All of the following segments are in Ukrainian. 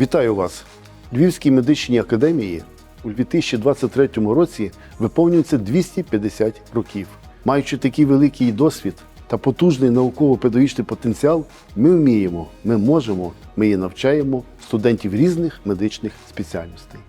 Вітаю вас! Львівській медичній академії у 2023 році виповнюється 250 років. Маючи такий великий досвід та потужний науково-педагогічний потенціал, ми вміємо, ми можемо, ми і навчаємо студентів різних медичних спеціальностей.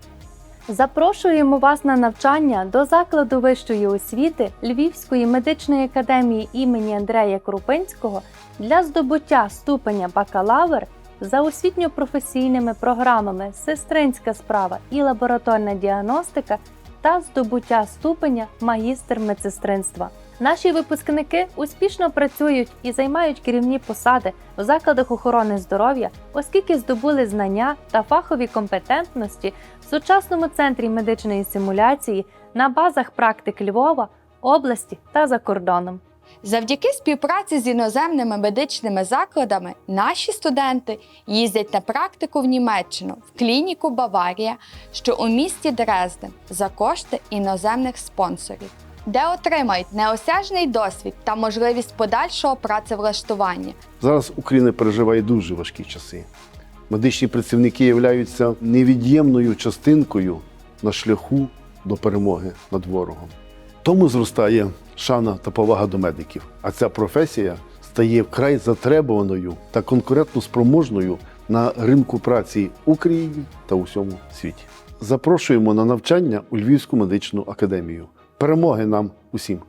Запрошуємо вас на навчання до закладу вищої освіти Львівської медичної академії імені Андрея Крупинського для здобуття ступеня бакалавр за освітньо-професійними програмами Сестринська справа і лабораторна діагностика та здобуття ступеня магістр медсестринства. Наші випускники успішно працюють і займають керівні посади в закладах охорони здоров'я, оскільки здобули знання та фахові компетентності в сучасному центрі медичної симуляції на базах практик Львова, області та за кордоном. Завдяки співпраці з іноземними медичними закладами наші студенти їздять на практику в Німеччину в клініку Баварія, що у місті Дрезден за кошти іноземних спонсорів, де отримають неосяжний досвід та можливість подальшого працевлаштування. Зараз Україна переживає дуже важкі часи. Медичні працівники являються невід'ємною частинкою на шляху до перемоги над ворогом. Тому зростає шана та повага до медиків, а ця професія стає вкрай затребуваною та конкурентно спроможною на ринку праці Україні та у всьому світі. Запрошуємо на навчання у Львівську медичну академію. Перемоги нам усім!